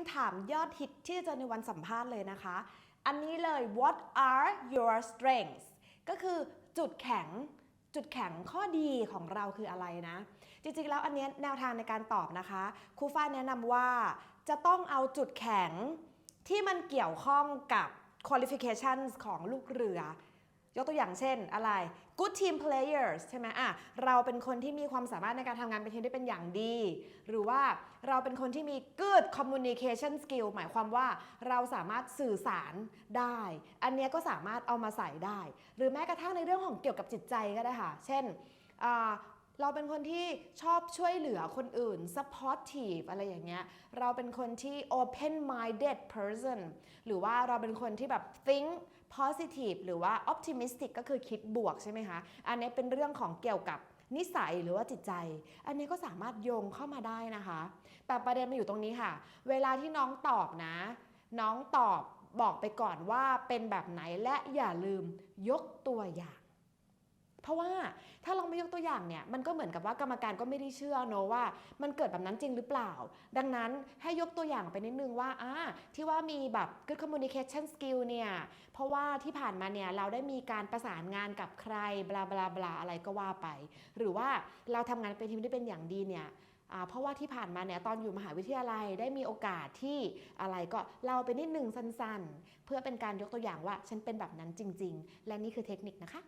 ำถามยอดฮิตที่จะเจอในวันสัมภาษณ์เลยนะคะ อันนี้เลย what are your strengths ก็คือจุดแข็งจุดแข็งข้อดีของเราคืออะไรนะ จริงๆ แล้วอันเนี้ยแนวทางในการตอบนะคะครูฝ้าแนะนำว่าจะต้องเอาจุดแข็งที่มันเกี่ยวข้องกับ qualifications ของลูกเรือ ยกตัวอย่างเช่นอะไร good team players ใช่ไหมอะเราเป็นคนที่มีความสามารถในการทำงานเป็นทีมได้เป็นอย่างดี หรือว่าเราเป็นคนที่มี good communication skill หมายความว่าเราสามารถสื่อสารได้ อันนี้ก็สามารถเอามาใส่ได้ หรือแม้กระทั่งในเรื่องของเกี่ยวกับจิตใจก็ได้ค่ะ เช่น เราเป็นคนที่ชอบช่วยเหลือคนอื่น supportive อะไรอย่างเงี้ย เราเป็นคนที่ open minded person หรือว่าเราเป็นคนที่แบบ think positive หรือว่า optimistic ก็คือคิดบวกใช่ไหมคะ อันนี้เป็นเรื่องของเกี่ยวกับนิสัยหรือว่าจิตใจ อันนี้ก็สามารถโยงเข้ามาได้นะคะ แต่ประเด็นมาอยู่ตรงนี้ค่ะ เวลาที่น้องตอบนะ น้องตอบบอกไปก่อนว่าเป็นแบบไหนและอย่าลืมยกตัวอย่าง เพราะว่าถ้าลองไม่ย อย่างเนี่ยมันก็เหมือนกับว่ากรรมการก็ไม่ได้เชื่อเนอะว่า มันเกิดแบบนั้นจริงหรือเปล่า ดังนั้นให้ยกตัวอย่างไปนิดนึงว่าอ่าที่ว่ามีแบบ good communication skill เนี่ยเพราะว่าที่ผ่านมาเนี่ยเราได้มีการประสานงานกับใครบลาบลาบลาอะไรก็ว่าไป หรือว่าเราทำงานเป็นทีมได้เป็นอย่างดีเนี่ยเพราะว่าที่ผ่านมาเนี่ยตอนอยู่มหาวิทยาลัยได้มีโอกาสที่อะไรก็เราไปนิดนึงสั้นๆ เพื่อเป็นการยกตัวอย่างว่าฉันเป็นแบบนั้นจริง ๆ และนี่คือเทคนิคนะคะ